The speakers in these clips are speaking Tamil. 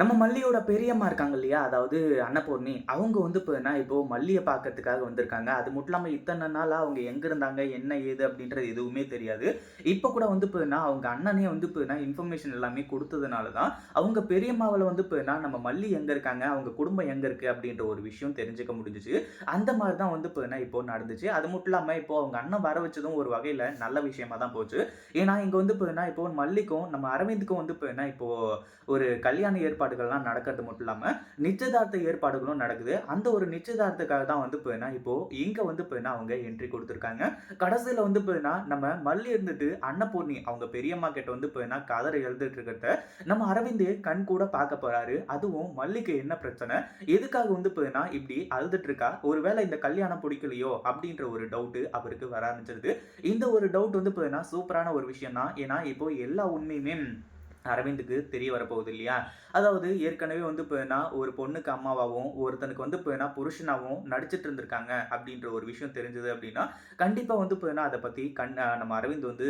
நம்ம மல்லியோட பெரியம்மா இருக்காங்க இல்லையா? அதாவது அன்னபூர்ணி. அவங்க வந்து இப்போனா இப்போ மல்லியை பார்க்கறதுக்காக வந்திருக்காங்க. அது மட்டும் இல்லாமல் இத்தனை நாளாக அவங்க எங்க இருந்தாங்க, என்ன ஏது அப்படின்றது எதுவுமே தெரியாது. இப்போ கூட வந்து இப்போனா அவங்க அண்ணனே வந்து இப்போனா இன்ஃபர்மேஷன் எல்லாமே கொடுத்ததுனால தான், அவங்க பெரியம்மாவில் வந்து இப்போனா நம்ம மல்லி எங்க இருக்காங்க, அவங்க குடும்பம் எங்க இருக்கு அப்படின்ற ஒரு விஷயம் தெரிஞ்சுக்க முடிஞ்சிச்சு அந்த மாதிரி தான் வந்து இப்போனா இப்போ நடந்துச்சு. அது மட்டும் இல்லாமல் இப்போ அவங்க அண்ணன் வர வச்சதும் ஒரு வகையில் நல்ல விஷயமா தான் போச்சு. ஏன்னா இங்கே வந்து இப்போனா இப்போ மல்லிக்கும், நம்ம அரவிந்துக்கும் வந்து இப்போனா இப்போ ஒரு கல்யாண ஏற்பாடுகள்லாம் நடக்கிறது மட்டும் இல்லாமல் நிச்சயதார்த்த ஏற்பாடுகளும் நடக்குது. அந்த ஒரு நிச்சயதார்த்தக்காக தான் வந்து போயினா இப்போ இங்கே வந்து போயினா அவங்க என்ட்ரி கொடுத்துருக்காங்க கடைசியில் வந்து போயினா நம்ம மல்லி இருந்துட்டு அன்னபூர்ணி அவங்க பெரியம்மா கிட்ட வந்து போயினா கதரை எழுதிட்டு இருக்கிறத நம்ம அரவிந்தே கண் கூட பார்க்க போறாரு. அதுவும் மல்லிக்கு என்ன பிரச்சனை? எதுக்காக வந்து போயினா இப்படி அழுதுட்டு இருக்கா? ஒருவேளை இந்த கல்யாணம் பிடிக்கலையோ? அப்படின்ற ஒரு டவுட்டு அவருக்கு வர ஆரம்பிச்சிருது. இந்த ஒரு டவுட் வந்து போயினா சூப்பரான ஒரு விஷயம் தான். ஏன்னா இப்போ எல்லா உண்மையுமே அரவிந்துக்கு தெரிய வரப்போகுது இல்லையா? அதாவது ஏற்கனவே வந்து போனா ஒரு பொண்ணுக்கு அம்மாவாகவும் ஒருத்தனுக்கு வந்து போனா புருஷனாகவும் நடிச்சிட்டு இருந்திருக்காங்க அப்படின்ற ஒரு விஷயம் தெரிஞ்சது அப்படின்னா, கண்டிப்பாக வந்து போனா அதை பற்றி கண் நம்ம அரவிந்த் வந்து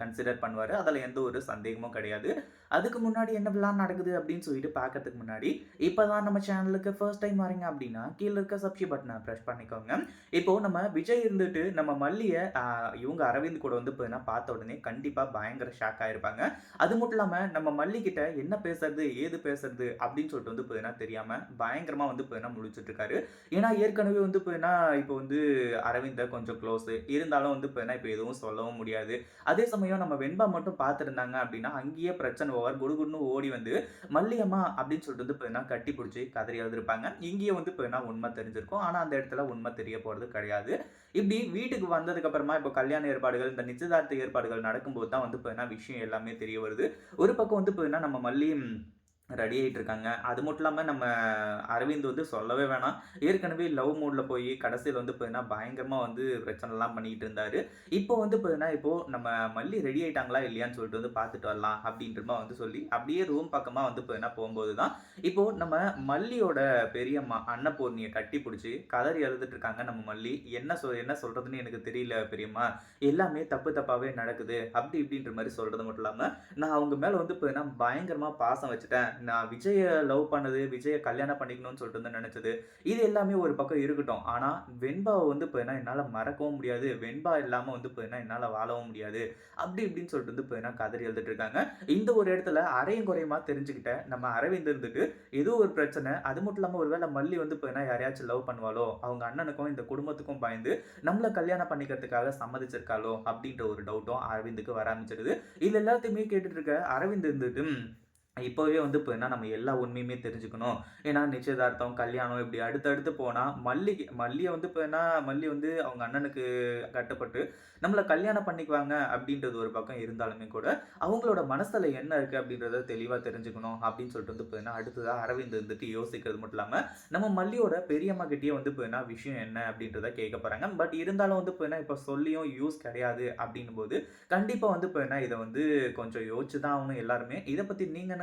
கன்சிடர் பண்ணுவார் அதில் எந்த ஒரு சந்தேகமும் கிடையாது. அதுக்கு முன்னாடி என்னவெல்லாம் நடக்குது அப்படின்னு சொல்லிட்டு பார்க்கறதுக்கு முன்னாடி, இப்போ தான் நம்ம சேனலுக்கு ஃபர்ஸ்ட் டைம் வரீங்க அப்படின்னா, கீழே இருக்க சப்ஸ்கிரைப் பட்டனை பிரஸ் பண்ணிக்கோங்க. இப்போ நம்ம விஜய் இருந்துட்டு நம்ம மல்லியை இவங்க அரவிந்த் கூட வந்து போனா பார்த்த உடனே கண்டிப்பாக பயங்கர ஷாக் ஆயிருப்பாங்க. அது மட்டும் இல்லாமல் நம்ம மல்லிக்கிட்ட என்ன பேசுறது, ஏது பேசுறது அப்படின்னு சொல்லிட்டு வந்து போதுனா தெரியாம பயங்கரமா வந்து போதுனா முடிச்சுட்டு இருக்காரு. ஏன்னா ஏற்கனவே வந்து பார்த்தீங்கன்னா இப்போ வந்து அரவிந்த கொஞ்சம் க்ளோஸ். இருந்தாலும் வந்து பார்த்தீங்கன்னா இப்போ எதுவும் சொல்லவும் முடியாது. அதே சமயம் நம்ம வெண்பா மட்டும் பார்த்துருந்தாங்க அப்படின்னா, அங்கேயே பிரச்சனை ஓவர் குடுகுடுன்னு ஓடி வந்து மல்லியம்மா அப்படின்னு சொல்லிட்டு வந்து பார்த்தீங்கன்னா கட்டி பிடிச்சி கதறி எழுதிருப்பாங்க. இங்கேயே வந்து பார்த்தீங்கன்னா உண்மை தெரிஞ்சிருக்கும். ஆனா அந்த இடத்துல உண்மை தெரிய போறது கிடையாது. இப்படி வீட்டுக்கு வந்ததுக்கு அப்புறமா இப்போ கல்யாண ஏற்பாடுகள், இந்த நிச்சயதார்த்த ஏற்பாடுகள் நடக்கும்போது தான் வந்து பார்த்தீங்கன்னா விஷயம் எல்லாமே தெரிய வருது. ஒரு பக்கம் பக்கம் வந்து பார்த்தீங்கன்னா நம்ம மல்லி ரெடி ஆகிட்டு இருக்காங்க. அது மட்டும் இல்லாமல் நம்ம அரவிந்த் வந்து சொல்லவே வேணாம். ஏற்கனவே லவ் மூடில் போய் கடைசியில் வந்து பார்த்தீங்கன்னா, பயங்கரமாக வந்து பிரச்சனைலாம் பண்ணிக்கிட்டு இருந்தார் இப்போ வந்து பார்த்தீங்கன்னா, இப்போது நம்ம மல்லி ரெடி ஆயிட்டாங்களா இல்லையான்னு சொல்லிட்டு வந்து பார்த்துட்டு வரலாம் அப்படின்றமா வந்து சொல்லி, அப்படியே ரூம் பக்கமாக வந்து பார்த்தீங்கன்னா போகும்போது தான், இப்போது நம்ம மல்லியோட பெரியம்மா அன்னபூர்ணியை கட்டி பிடிச்சி கதறி இருக்காங்க நம்ம மல்லி. என்ன சொல் என்ன சொல்கிறதுன்னு எனக்கு தெரியல பெரியம்மா. எல்லாமே தப்பு தப்பாகவே நடக்குது. அப்படி இப்படின்ற மாதிரி சொல்கிறது மட்டும் இல்லாமல் நான் அவங்க மேலே வந்து பார்த்தீங்கன்னா, பயங்கரமாக பாசம் வச்சுட்டேன். நான் விஜயை லவ் பண்ணது, விஜயை கல்யாணம் பண்ணிக்கணும்னு சொல்லிட்டு வந்து நினச்சது இது எல்லாமே ஒரு பக்கம் இருக்கட்டும். ஆனால் வெண்பாவை வந்து இப்போ என்ன என்னால் மறக்கவும் முடியாது. வெண்பா இல்லாமல் வந்து இப்போ என்ன என்னால் வாழவும் முடியாது. அப்படி இப்படின்னு சொல்லிட்டு வந்து பார்த்தீங்கன்னா, கதறி எழுதிட்டு இருக்காங்க. இந்த ஒரு இடத்துல அரையும் குறையுமா தெரிஞ்சுக்கிட்ட நம்ம அரவிந்த் இருந்துட்டு, ஏதோ ஒரு பிரச்சனை. அது மட்டும் இல்லாமல் ஒருவேளை மல்லி வந்து பார்த்தீங்கன்னா, யாரையாச்சும் லவ் பண்ணுவாளோ? அவங்க அண்ணனுக்கும், இந்த குடும்பத்துக்கும் பயந்து, நம்மள கல்யாணம் பண்ணிக்கிறதுக்காக சம்மதிச்சிருக்காளோ? அப்படின்ற ஒரு டவுட்டும் அரவிந்துக்கு வர ஆரம்பிச்சிருது. இது எல்லாத்தையுமே கேட்டுட்டு இருக்க அரவிந்த் இருந்துட்டு இப்போவே வந்து இப்போ என்ன நம்ம எல்லா உண்மையுமே தெரிஞ்சுக்கணும். ஏன்னா நிச்சயதார்த்தம், கல்யாணம் இப்படி அடுத்தடுத்து போனால் மல்லிக்கு மல்லியை வந்து இப்போ என்ன மல்லி வந்து அவங்க அண்ணனுக்கு கட்டுப்பட்டு நம்மளை கல்யாணம் பண்ணிக்குவாங்க அப்படின்றது ஒரு பக்கம் இருந்தாலுமே கூட, அவங்களோட மனசில் என்ன இருக்குது அப்படின்றத தெளிவாக தெரிஞ்சுக்கணும் அப்படின்னு சொல்லிட்டு வந்து இப்போ என்ன அடுத்ததாக அரவிந்த் வந்துட்டு யோசிக்கிறது மட்டும் இல்லாமல் நம்ம மல்லியோட பெரியம்மா கிட்டேயே வந்து என்ன விஷயம் என்ன அப்படின்றத கேட்க போகிறாங்க பட் இருந்தாலும் வந்து இப்போ என்ன இப்போ சொல்லியும் யூஸ் கிடையாது அப்படின்னும் போது கண்டிப்பாக வந்து இப்போ என்ன இதை வந்து கொஞ்சம் யோசிச்சு தான் ஆகணும் எல்லாருமே. இதை பற்றி நீங்கள்